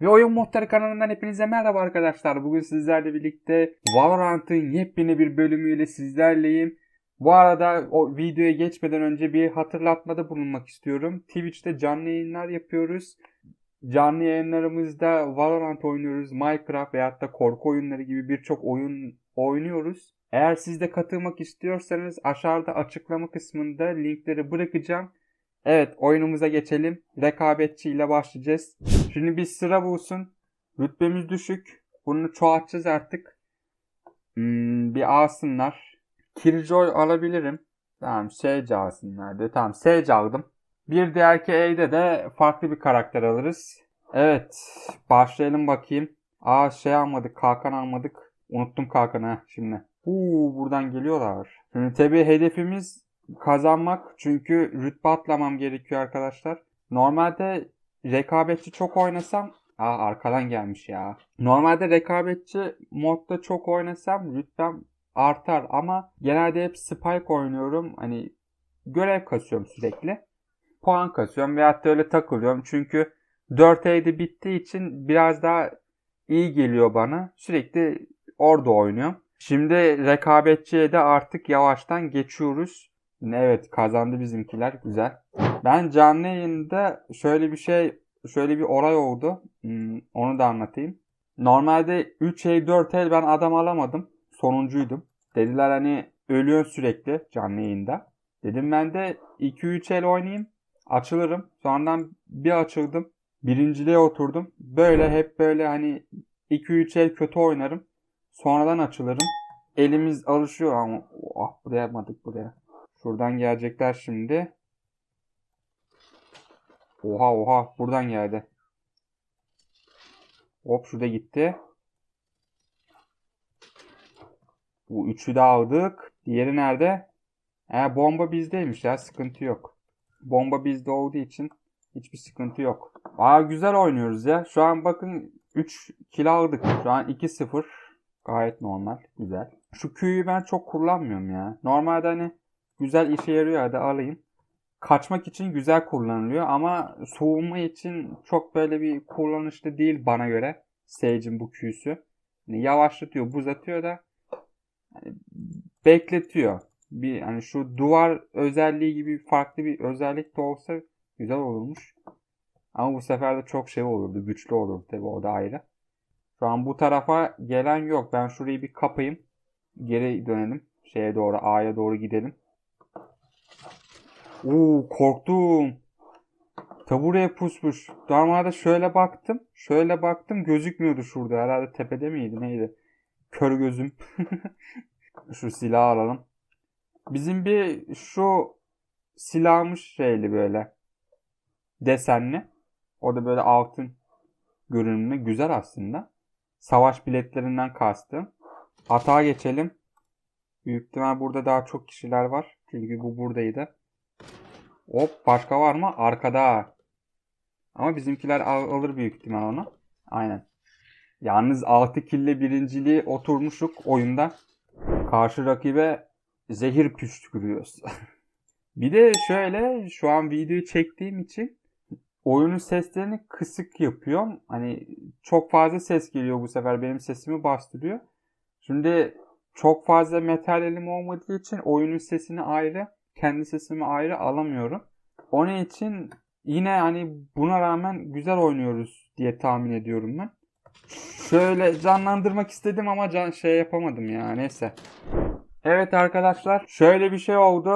Ve Oyun Muhtarı kanalından hepinize merhaba arkadaşlar. Bugün sizlerle birlikte Valorant'ın yepyeni bir bölümüyle sizlerleyim. Bu arada o videoya geçmeden önce bir hatırlatmada bulunmak istiyorum. Twitch'te canlı yayınlar yapıyoruz. Canlı yayınlarımızda Valorant oynuyoruz, Minecraft veyahut da korku oyunları gibi birçok oyun oynuyoruz. Eğer siz de katılmak istiyorsanız aşağıda açıklama kısmında linkleri bırakacağım. Evet oyunumuza geçelim. Rekabetçi ile başlayacağız. Şimdi bir sıra bulsun. Rütbemiz düşük. Bunu çoğaltacağız artık. Hmm, bir alsınlar. Killjoy alabilirim. Tamam Sage alsınlar diyor. Tamam Sage aldım. Bir diğerki E'de de farklı bir karakter alırız. Evet başlayalım bakayım. Aa şey almadık kalkan almadık. Unuttum kalkanı şimdi. Uuu buradan geliyorlar. Şimdi tabi hedefimiz kazanmak. Çünkü rütbe atlamam gerekiyor arkadaşlar. Normalde rekabetçi çok oynasam Aa arkadan gelmiş ya. Normalde rekabetçi modda çok oynasam rütbem artar ama genelde hep spike oynuyorum. Hani görev kasıyorum sürekli. Puan kasıyorum veyahut da öyle takılıyorum. Çünkü 4 E'de bittiği için biraz daha iyi geliyor bana. Sürekli orada oynuyorum. Şimdi rekabetçiye de artık yavaştan geçiyoruz. Evet kazandı bizimkiler güzel. Ben canlı yayında şöyle bir şey şöyle bir olay oldu. Hmm, onu da anlatayım. Normalde 3 el 4 el ben adam alamadım. Sonuncuydum. Dediler hani ölüyorsun sürekli canlı yayında. Dedim ben de 2-3 el oynayayım. Açılırım. Sonradan bir açıldım. Birinciliğe oturdum. Böyle hep böyle hani 2-3 el kötü oynarım. Sonradan açılırım. Elimiz alışıyor ama ah buraya yapmadık buraya. Şuradan gelecekler şimdi. Oha oha buradan geldi. Hop şurada gitti. Bu üçü de aldık. Diğeri nerede? E, bomba bizdeymiş ya sıkıntı yok. Bomba bizde olduğu için hiçbir sıkıntı yok. Aa güzel oynuyoruz ya. Şu an bakın 3 kill aldık. Şu an 2-0. Gayet normal. Güzel. Şu Q'yu ben çok kullanmıyorum ya. Normalde hani güzel işe yarıyor hadi alayım. Kaçmak için güzel kullanılıyor ama soğuma için çok böyle bir kullanışlı değil bana göre. Sage'in bu Q'su. Yani yavaşlatıyor, buz atıyor da hani bekletiyor. Bir hani şu duvar özelliği gibi farklı bir özellik de olsa güzel olurmuş. Ama bu sefer de çok şey olurdu, güçlü olurdu tabi o da ayrı. Şu an bu tarafa gelen yok. Ben şurayı bir kapayım. Geri dönelim. Şeye doğru, A'ya doğru gidelim. Oo korktum. Tabureye pusmuş. Normalde şöyle baktım. Şöyle baktım gözükmüyordu şurada. Herhalde tepede miydi neydi? Kör gözüm. şu silahı alalım. Bizim bir şu silahmış şeyli böyle. Desenli. O da böyle altın görünümlü. Güzel aslında. Savaş biletlerinden kastım. Hata geçelim. Büyük ihtimal burada daha çok kişiler var. Çünkü bu buradaydı. Hop başka var mı? Arkada. Ama bizimkiler al- alır büyük ihtimal onu. Aynen. Yalnız 6 kille birinciliği oturmuşuk oyunda. Karşı rakibe zehir püskürüyoruz. bir de şöyle şu an videoyu çektiğim için oyunun seslerini kısık yapıyorum. Hani çok fazla ses geliyor bu sefer benim sesimi bastırıyor. Şimdi çok fazla materyalim olmadığı için oyunun sesini ayrı kendi sesimi ayrı alamıyorum. Onun için yine hani buna rağmen güzel oynuyoruz diye tahmin ediyorum ben. Şöyle canlandırmak istedim ama can şey yapamadım ya neyse. Evet arkadaşlar şöyle bir şey oldu.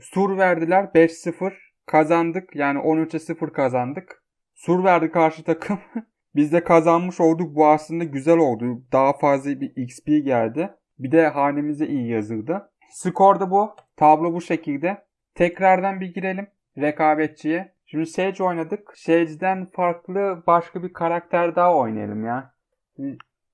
Sur verdiler 5-0 kazandık yani 13'e 0 kazandık. Sur verdi karşı takım. Biz de kazanmış olduk. Bu aslında güzel oldu. Daha fazla bir XP geldi. Bir de hanemize iyi yazıldı. Skor da bu. Tablo bu şekilde. Tekrardan bir girelim rekabetçiye. Şimdi Sage oynadık. Sage'den farklı başka bir karakter daha oynayalım ya.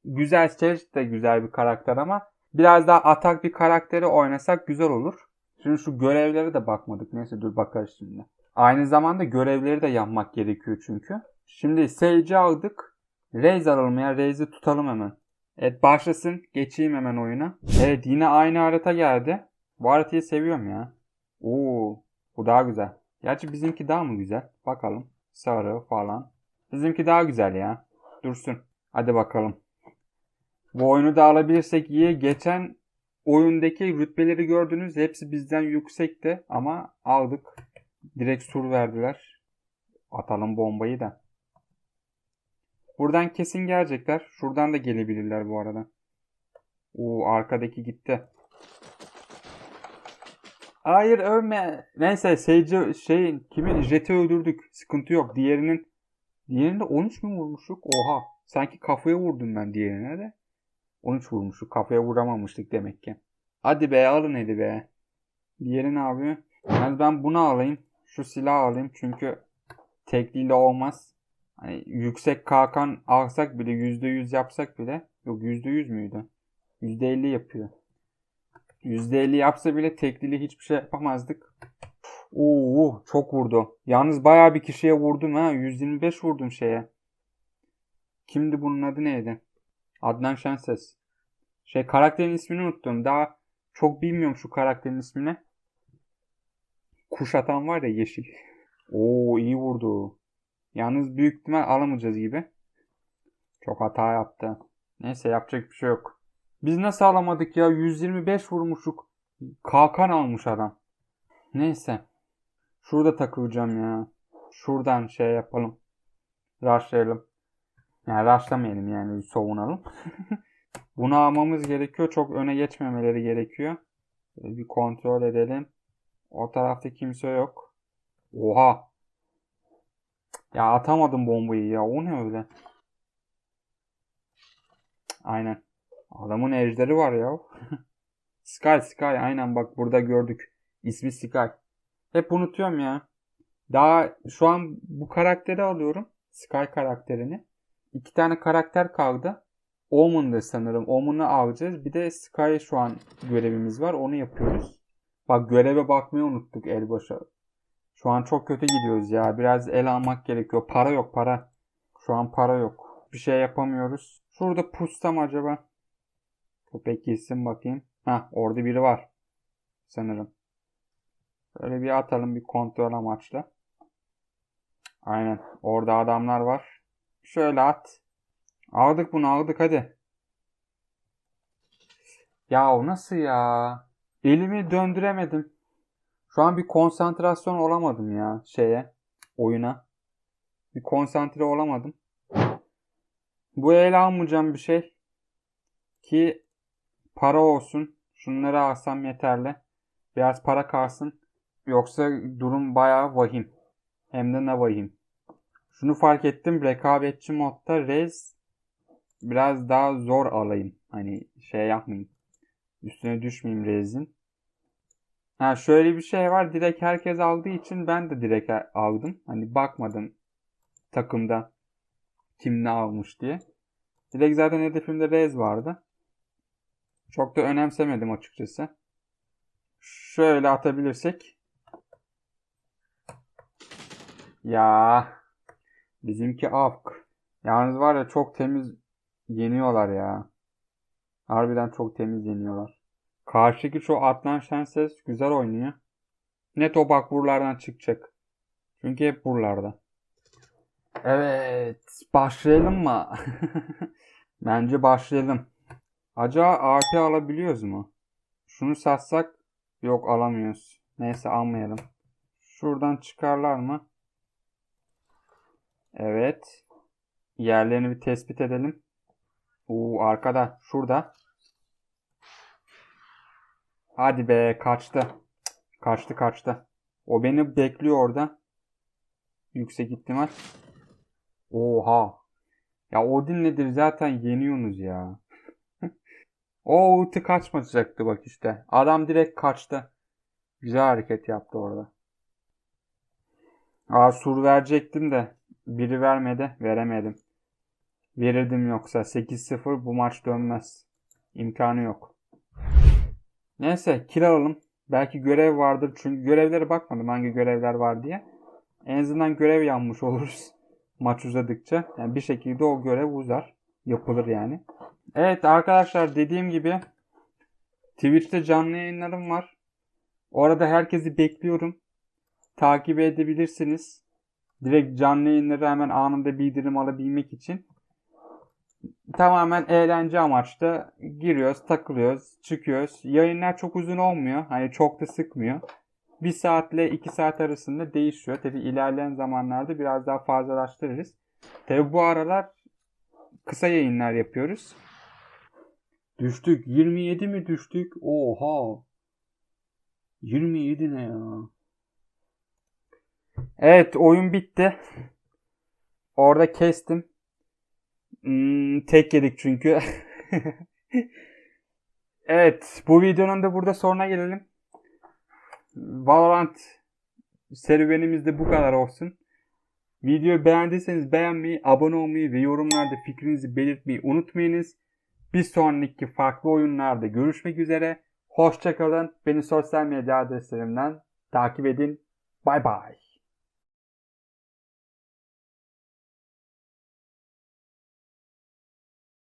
Güzel Sage de güzel bir karakter ama biraz daha atak bir karakteri oynasak güzel olur. Şimdi şu görevlere de bakmadık. Neyse dur bakarız şimdi. Aynı zamanda görevleri de yapmak gerekiyor çünkü. Şimdi Sage'i aldık. Raze alalım ya. Raze'i tutalım hemen. Evet başlasın. Geçeyim hemen oyuna. Evet yine aynı harita geldi. Bu haritayı seviyorum ya. Oo, bu daha güzel. Gerçi bizimki daha mı güzel? Bakalım. Sarı falan. Bizimki daha güzel ya. Dursun. Hadi bakalım. Bu oyunu da alabilirsek iyi. Geçen oyundaki rütbeleri gördünüz. Hepsi bizden yüksekti ama aldık. Direkt sur verdiler. Atalım bombayı da. Buradan kesin gelecekler. Şuradan da gelebilirler bu arada. Oo arkadaki gitti. Hayır övme. Neyse Sage'i şey kimi Jet'i öldürdük. Sıkıntı yok. Diğerinin diğerinde 13 mü vurmuştuk? Oha. Sanki kafaya vurdum ben diğerine de. 13 vurmuştuk. Kafaya vuramamıştık demek ki. Hadi be alın eli be. Diğeri ne yapıyor? Yani ben bunu alayım. Şu silahı alayım. Çünkü tekliyle olmaz. Hani yüksek kalkan alsak bile %100 yapsak bile. Yok %100 müydü? %50 yapıyor. %50 yapsa bile teklili hiçbir şey yapamazdık. Oo çok vurdu. Yalnız bayağı bir kişiye vurdum ha. 125 vurdum şeye. Kimdi bunun adı neydi? Adnan Şenses. Şey karakterin ismini unuttum. Daha çok bilmiyorum şu karakterin ismini. Kuş atan var ya yeşil. Oo iyi vurdu. Yalnız büyük ihtimal alamayacağız gibi. Çok hata yaptı. Neyse yapacak bir şey yok. Biz nasıl alamadık ya? 125 vurmuşuk. Kalkan almış adam. Neyse. Şurada takılacağım ya. Şuradan şey yapalım. Rushlayalım. Yani rushlamayalım yani savunalım. Bunu almamız gerekiyor. Çok öne geçmemeleri gerekiyor. Bir kontrol edelim. O tarafta kimse yok. Oha. Ya atamadım bombayı ya. O ne öyle? Aynen. Adamın ejderi var ya. Sky Sky aynen bak burada gördük. İsmi Sky. Hep unutuyorum ya. Daha şu an bu karakteri alıyorum. Sky karakterini. İki tane karakter kaldı. Omen'dı sanırım. Omen'ı alacağız. Bir de Sky şu an görevimiz var. Onu yapıyoruz. Bak göreve bakmayı unuttuk el başa. Şu an çok kötü gidiyoruz ya. Biraz el almak gerekiyor. Para yok para. Şu an para yok. Bir şey yapamıyoruz. Şurada pustam acaba. Köpek gitsin bakayım. Ha orada biri var. Sanırım. Böyle bir atalım bir kontrol amaçlı. Aynen. Orada adamlar var. Şöyle at. Aldık bunu aldık hadi. Ya o nasıl ya? Elimi döndüremedim. Şu an bir konsantrasyon olamadım ya şeye. Oyuna. Bir konsantre olamadım. Bu ele almayacağım bir şey. Ki para olsun. Şunları alsam yeterli. Biraz para kalsın. Yoksa durum bayağı vahim. Hem de ne vahim. Şunu fark ettim. Rekabetçi modda Rez biraz daha zor alayım. Hani şey yapmayayım. Üstüne düşmeyeyim Rez'in. Ha şöyle bir şey var. Direkt herkes aldığı için ben de direkt aldım. Hani bakmadım takımda kim ne almış diye. Direkt zaten hedefimde Rez vardı. Çok da önemsemedim açıkçası. Şöyle atabilirsek. Ya bizimki avk. Yalnız var ya çok temiz yeniyorlar ya. Harbiden çok temiz yeniyorlar. Karşıdaki şu Atlan Şenses güzel oynuyor. Net o bak buralardan çıkacak. Çünkü hep buralarda. Evet. Başlayalım mı? Bence başlayalım. Acaba AP alabiliyoruz mu? Şunu satsak yok alamıyoruz. Neyse almayalım. Şuradan çıkarlar mı? Evet. Yerlerini bir tespit edelim. Uuu arkada. Şurada. Hadi be kaçtı. Kaçtı kaçtı. O beni bekliyor orada. Yüksek ihtimal. Oha. Ya Odin nedir zaten yeniyorsunuz ya. o ulti kaçmayacaktı bak işte. Adam direkt kaçtı. Güzel hareket yaptı orada. Aa sur verecektim de biri vermedi. Veremedim. Verirdim yoksa 8-0 bu maç dönmez. İmkanı yok. Neyse kill alalım. Belki görev vardır. Çünkü görevlere bakmadım hangi görevler var diye. En azından görev yanmış oluruz. Maç uzadıkça. Yani bir şekilde o görev uzar. Yapılır yani. Evet arkadaşlar dediğim gibi Twitch'te canlı yayınlarım var. Orada herkesi bekliyorum. Takip edebilirsiniz. Direkt canlı yayınları hemen anında bildirim alabilmek için. Tamamen eğlence amaçlı giriyoruz, takılıyoruz, çıkıyoruz. Yayınlar çok uzun olmuyor. Hani çok da sıkmıyor. Bir saatle iki saat arasında değişiyor. Tabi ilerleyen zamanlarda biraz daha fazlalaştırırız. Tabi bu aralar kısa yayınlar yapıyoruz. Düştük. 27 mi düştük? Oha. 27 ne ya? Evet oyun bitti. Orada kestim. Hmm, tek yedik çünkü. evet bu videonun da burada sonuna gelelim. Valorant serüvenimiz de bu kadar olsun. Videoyu beğendiyseniz beğenmeyi, abone olmayı ve yorumlarda fikrinizi belirtmeyi unutmayınız. Bir sonraki farklı oyunlarda görüşmek üzere. Hoşçakalın. Beni sosyal medya adreslerimden takip edin. Bay bay.